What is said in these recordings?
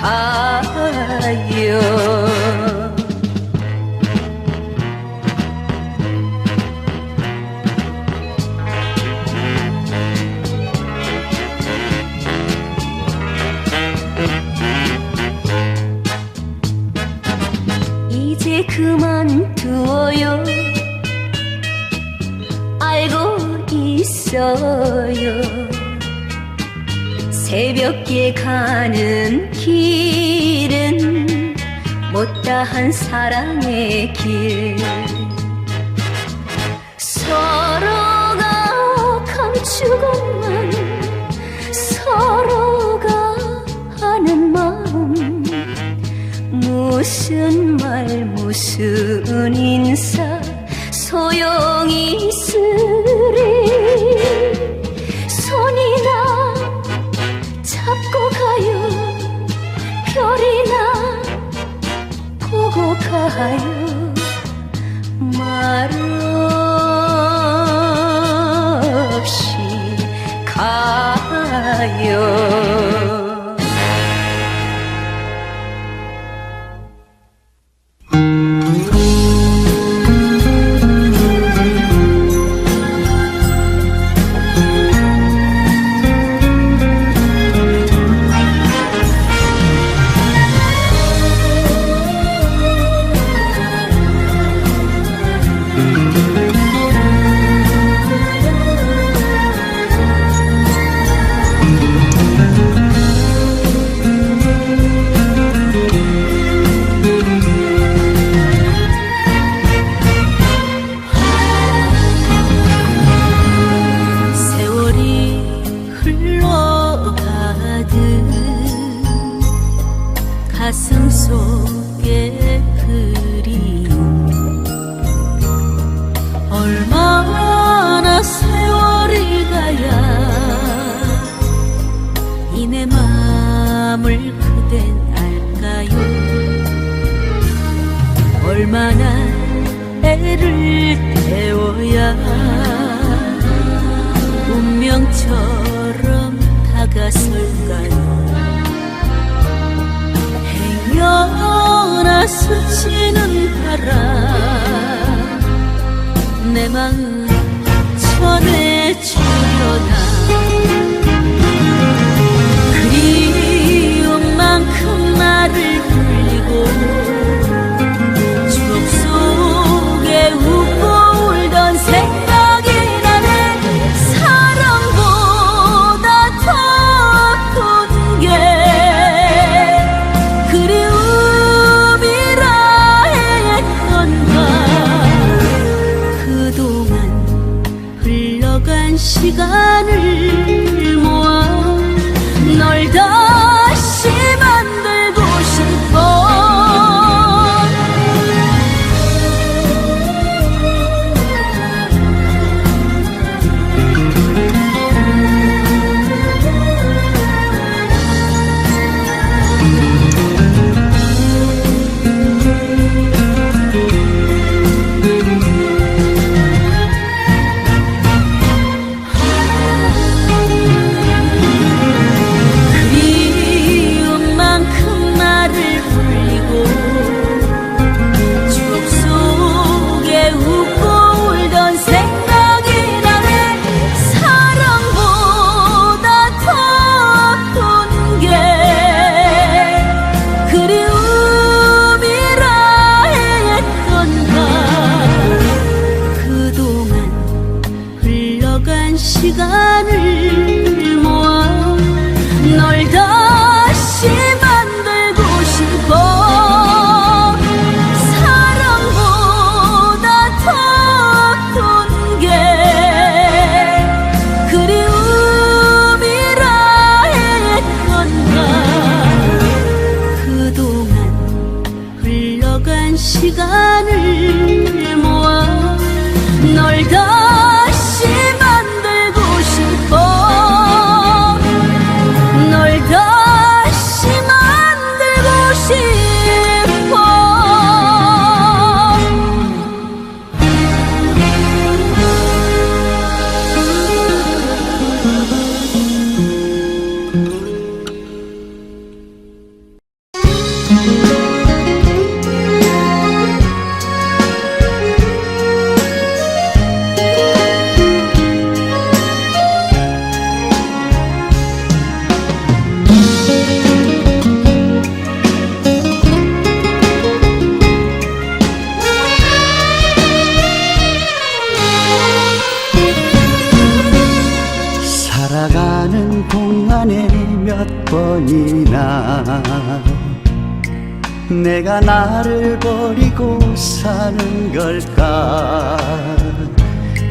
가요. 이제 그만 두어요. 알고 있어요. 새벽에 가는 길. 못다한 사랑의 길. 서로가 감추고만 서로가 하는 마음 무슨 말 무슨 인사 소용이 있으리? 가요 말 없이 가요. 새를 태워야 운명처럼 다가설까요? 행여나 스치는 바람 내 마음 전해줘 you got 걸까?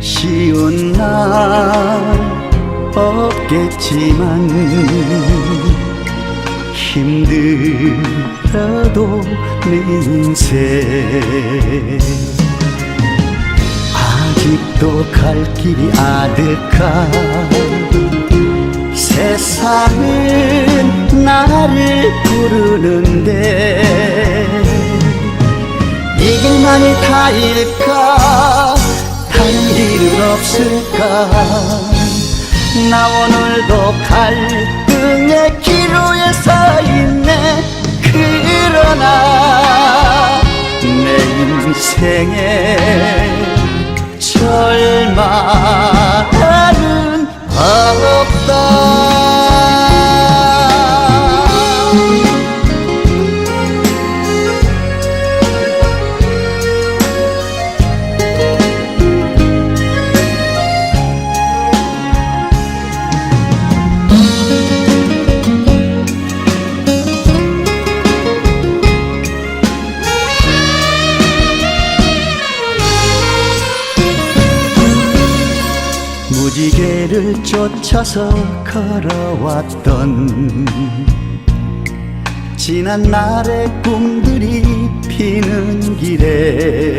쉬운 날 없겠지만 힘들어도 내 인생 아직도 갈 길이 아득한 세상은 나를 부르는데 이 길만이 다일까? 다른 길은 없을까? 나 오늘도 갈등의 기로에 서 있네. 그러나 내 인생에 절망은 없다 무지개를 쫓아서 걸어왔던 지난 날의 꿈들이 피는 길에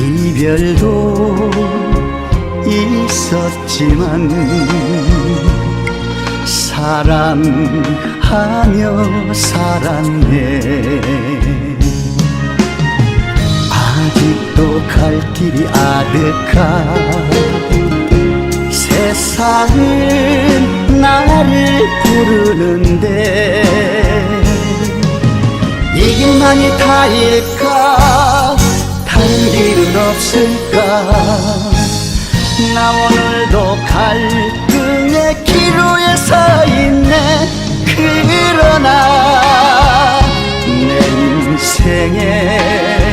이별도 있었지만 사랑하며 살았네. 아직도 갈 길이 아득한 세상은 나를 부르는데 이 길만이 다일까? 다른 길은 없을까? 나 오늘도 갈등의 기로에 서 있네. 그러나 내 인생에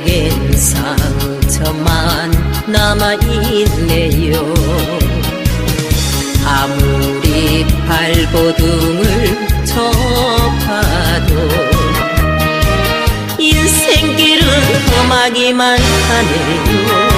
나에겐 상처만 남아있네요. 아무리 발버둥을 접어도 인생길은 험하기만 하네요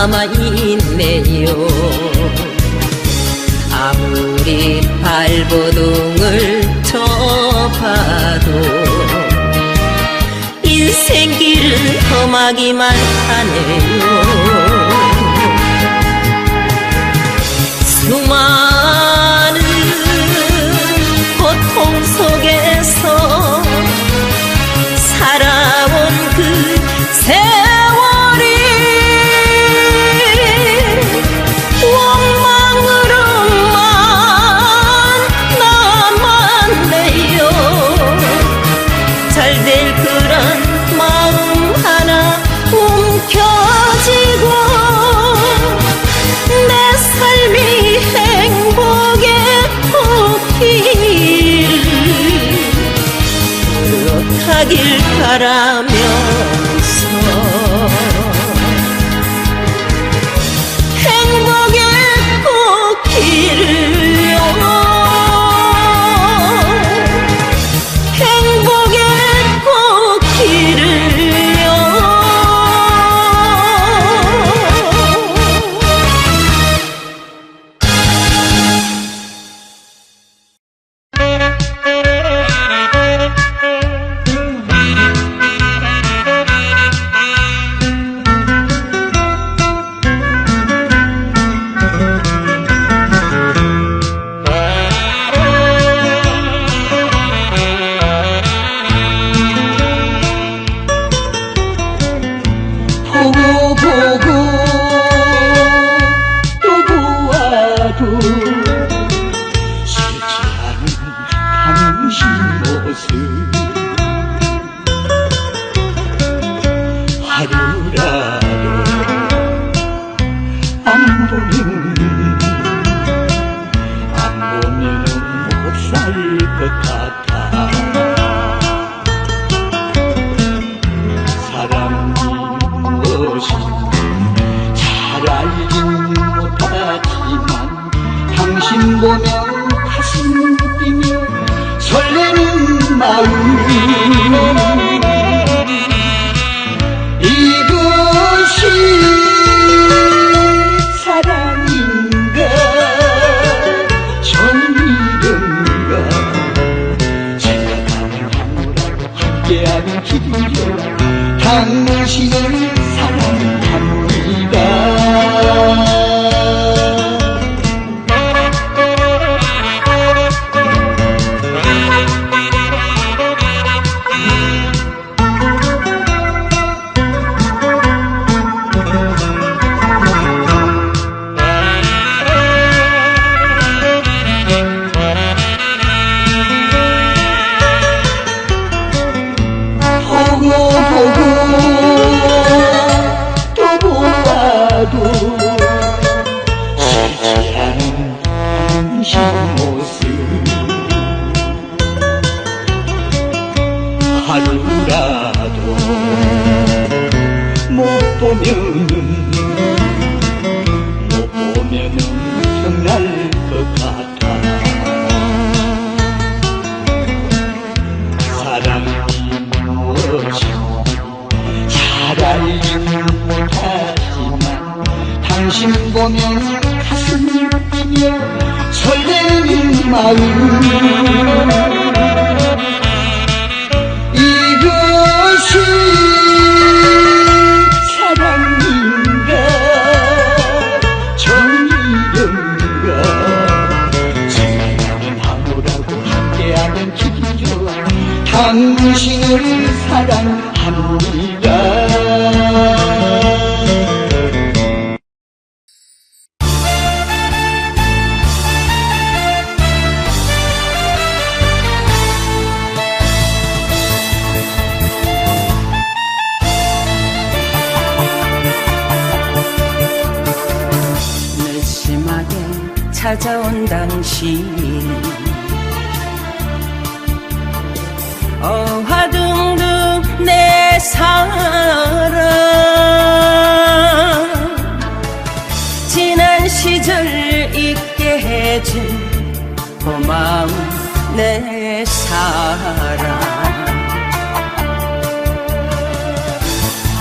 남아있네요. 아무리 발버둥을 쳐봐도 인생길은 험하기만 하네요. 不哭。 당신 보면 가슴 뛰며 설레는 마음이 가도 못 보면은 못 보면은 정날 것 같아. 사랑이 무엇이 잘알지 못하지만 당신 보면 가슴이 뛰며 설레는 마음 찾아온 당신. 어화둥둥 내 사랑. 지난 시절 잊게 해준 고마운 내 사랑.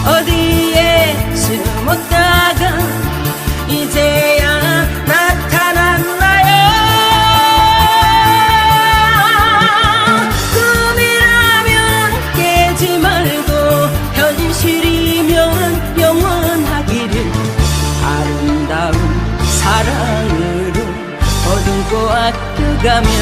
어디에 숨었다가 이제 ногами.